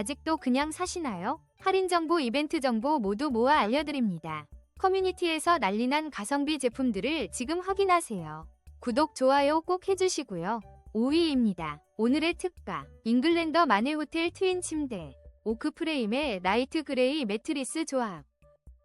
아직도 그냥 사시나요? 할인 정보, 이벤트 정보 모두 모아 알려드립니다. 커뮤니티에서 난리난 가성비 제품들을 지금 확인하세요. 구독, 좋아요 꼭 해주시고요. 5위입니다. 오늘의 특가. 잉글랜더 마네 호텔 트윈 침대. 오크 프레임의 라이트 그레이 매트리스 조합.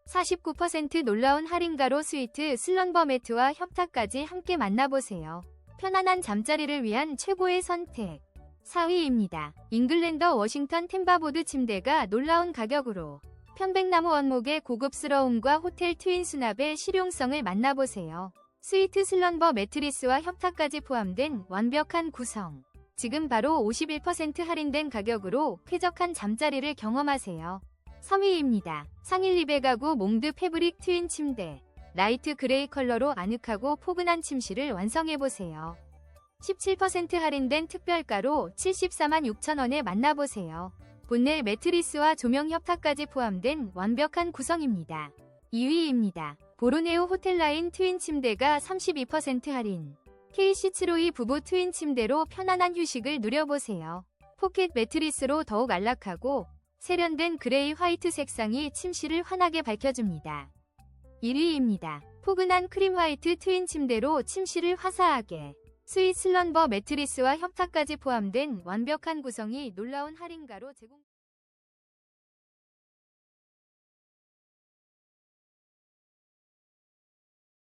49% 놀라운 할인가로 스위트 슬럼버 매트와 협탁까지 함께 만나보세요. 편안한 잠자리를 위한 최고의 선택. 4위입니다. 잉글랜더 워싱턴 템바보드 침대가 놀라운 가격으로 편백나무 원목의 고급스러움과 호텔 트윈 수납의 실용성을 만나보세요. 스위트 슬럼버 매트리스와 협탁까지 포함된 완벽한 구성. 지금 바로 51% 할인된 가격으로 쾌적한 잠자리를 경험하세요. 3위입니다. 상일 리베 가구 몽드 패브릭 트윈 침대. 라이트 그레이 컬러로 아늑하고 포근한 침실을 완성해보세요. 17% 할인된 특별가로 74만 6천원에 만나보세요. 본넬 매트리스와 조명 협탁까지 포함된 완벽한 구성입니다. 2위입니다. 보르네오 호텔라인 트윈 침대가 32% 할인. KC752 부부 트윈 침대로 편안한 휴식을 누려보세요. 포켓 매트리스로 더욱 안락하고 세련된 그레이 화이트 색상이 침실을 환하게 밝혀줍니다. 1위입니다. 포근한 크림 화이트 트윈 침대로 침실을 화사하게. 스윗 슬럼버 매트리스와 협탁까지 포함된 완벽한 구성이 놀라운 할인가로 제공